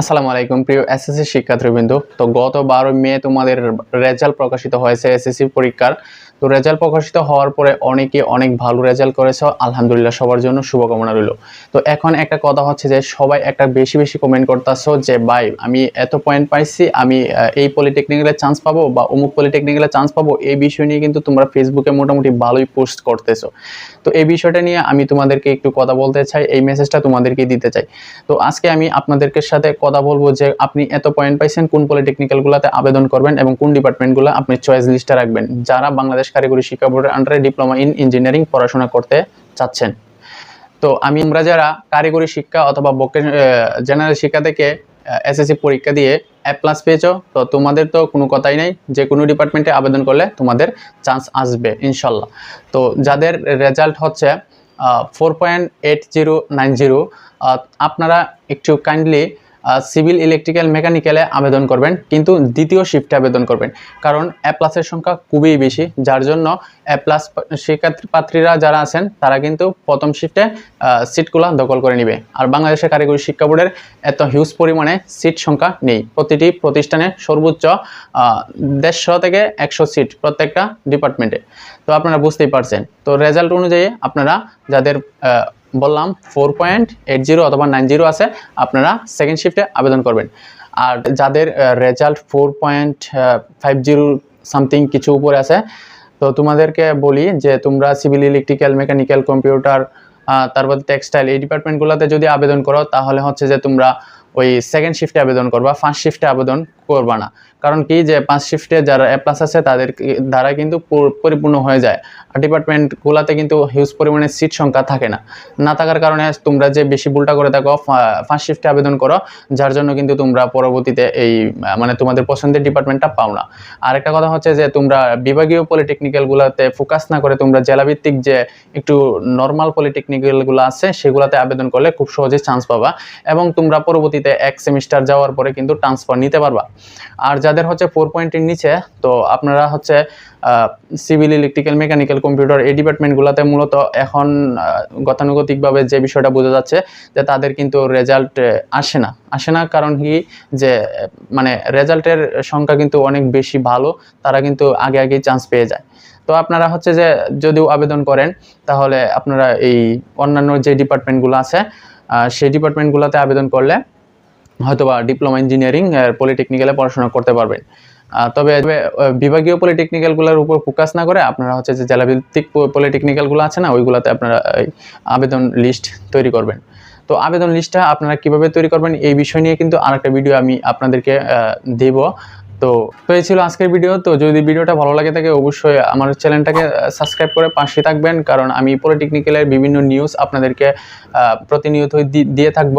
আসসালামু আলাইকুম, প্রিয় এসএসসি শিক্ষার্থীবৃন্দ। তো গত বারো মে তোমাদের রেজাল্ট প্রকাশিত হয়েছে এসএসসি পরীক্ষার। তো রেজাল্ট প্রকাশিত হওয়ার পরে অনেকে অনেক ভালো রেজাল্ট করেছে। আলহামদুলিল্লাহ সবার জন্য শুভকামনা রইল। তো এখন একটা কথা হচ্ছে যে, সবাই একটা বেশি বেশি কমেন্ট করতেছো যে, ভাই, আমি এত পয়েন্ট পাইছি, আমি এই পলিটেকনিক্যালে চান্স পাবো বা অমুক পলিটেকনিক্যালে চান্স পাবো। এই বিষয় নিয়ে কিন্তু তোমরা ফেসবুকে মোটামুটি ভালোই পোস্ট করতেছো। তো এই বিষয়টা নিয়ে আমি তোমাদেরকে একটু কথা বলতে চাই, এই মেসেজটা তোমাদেরকে দিতে চাই। তো আজকে আমি আপনাদেরকে সাথে কথা বলব যে আপনি এত পয়েন্ট পাইছেন, কোন পলিটেকনিক্যালগুলোতে আবেদন করবেন এবং কোন ডিপার্টমেন্টগুলো আপনি চয়েস লিস্টে রাখবেন। যারা বাংলাদেশ কারিগরি শিক্ষা বোর্ডের আন্ডারে ডিপ্লোমা ইন ইঞ্জিনিয়ারিং পড়াশোনা করতে চাচ্ছেন। তো আমি আমরা যারা কারিগরি শিক্ষা অথবা জেনারেল শিক্ষা থেকে এসএসসি পরীক্ষা দিয়ে এ প্লাস পেয়েছ, তো তোমাদের তো কোনো কথাই নাই। যে কোনো ডিপার্টমেন্টে আবেদন করলে তোমাদের চান্স আসবে, ইনশাল্লাহ। তো যাদের রেজাল্ট হচ্ছে four point eight zero nine zero আপনারা একটু কাইন্ডলি সিভিল ইলেকট্রিক্যাল মেকানিক্যালে আবেদন করবেন, কিন্তু দ্বিতীয় শিফটে আবেদন করবেন। কারণ এ প্লাসের সংখ্যা খুবই বেশি, যার জন্য এ প্লাস শিক্ষার্থী পাত্রীরা যারা আছেন, তারা কিন্তু প্রথম শিফটে সিটগুলো দখল করে নেবে। আর বাংলাদেশের কারিগরি শিক্ষা বোর্ডের এত হিউজ পরিমাণে সিট সংখ্যা নেই। প্রতিটি প্রতিষ্ঠানে সর্বোচ্চ দেড়শো থেকে একশো সিট প্রত্যেকটা ডিপার্টমেন্টে তো আপনারা বুঝতেই পারছেন। তো রেজাল্ট অনুযায়ী আপনারা যাদের বললাম ফোর পয়েন্ট এইট জিরো অথবা নাইন জিরো আছে, আপনারা সেকেন্ড শিফটে আবেদন করবেন। আর যাদের result four point five zero something কিছু উপরে আছে, তো তোমাদেরকে বলি যে তোমরা সিভিল ইলেকট্রিক্যাল মেকানিক্যাল কম্পিউটার তারপর টেক্সটাইল এই ডিপার্টমেন্টগুলোতে যদি আবেদন করো, তাহলে হচ্ছে যে তোমরা ওই সেকেন্ড শিফটে আবেদন করবা ফার্স্ট শিফটে আবেদন করবা না। কারণ কি যে পাঁচ শিফটে যারা এ প্লাস আছে, তাদের দ্বারা কিন্তু পরিপূর্ণ হয়ে যায়। আর ডিপার্টমেন্টগুলোতে কিন্তু হিউজ পরিমাণে সিট সংখ্যা থাকে না। না থাকার কারণে তোমরা যে বেশি ভুলটা করে থাকো ফার্স্ট শিফটে আবেদন করো, যার জন্য কিন্তু তোমরা পরবর্তীতে এই মানে তোমাদের পছন্দের ডিপার্টমেন্টটা পাও না। আর একটা কথা হচ্ছে যে, তোমরা বিভাগীয় পলিটেকনিক্যালগুলোতে ফোকাস না করে তোমরা জেলাভিত্তিক যে একটু নর্মাল পলিটেকনিক্যালগুলো আছে, সেগুলোতে আবেদন করলে খুব সহজে চান্স পাবা। এবং তোমরা পরবর্তীতে এক সেমিস্টার যাওয়ার পরে কিন্তু ট্রান্সফার নিতে পারবা। আর যাদের হচ্ছে ফোর পয়েন্টের নিচে, তো আপনারা হচ্ছে সিভিল ইলেকট্রিক্যাল মেকানিক্যাল কম্পিউটার এই ডিপার্টমেন্টগুলোতে মূলত এখন গতানুগতিকভাবে যে বিষয়টা বোঝা যাচ্ছে যে তাদের কিন্তু রেজাল্ট আসে না। আসে না কারণ কি যে মানে রেজাল্টের সংখ্যা কিন্তু অনেক বেশি ভালো, তারা কিন্তু আগে আগেই চান্স পেয়ে যায়। তো আপনারা হচ্ছে যে, যদিও আবেদন করেন, তাহলে আপনারা এই অন্যান্য যে ডিপার্টমেন্টগুলো আছে সেই ডিপার্টমেন্টগুলোতে আবেদন করলে হয়তোবা ডিপ্লোমা ইঞ্জিনিয়ারিং পলিটেকনিক্যালে পড়াশোনা করতে পারবেন। তবে বিভাগীয় পলিটেকনিক্যালগুলোর উপর ফোকাস না করে আপনারা হচ্ছে যে জেলাভিত্তিক পলিটেকনিক্যালগুলো আছে না ওইগুলোতে আপনারা আবেদন লিস্ট তৈরি করবেন। তো আবেদন লিস্টটা আপনারা কীভাবে তৈরি করবেন এই বিষয় নিয়ে কিন্তু আরেকটা ভিডিও আমি আপনাদেরকে দেব। তো তো এই ছিল আজকের ভিডিও তো যদি ভিডিওটা ভালো লাগে থাকে অবশ্যই আমার চ্যানেলটাকে সাবস্ক্রাইব করে পাশে থাকবেন। কারণ আমি পলিটেকনিক্যালের বিভিন্ন নিউজ আপনাদেরকে আহ, প্রতিনিয়তই দিয়ে থাকব।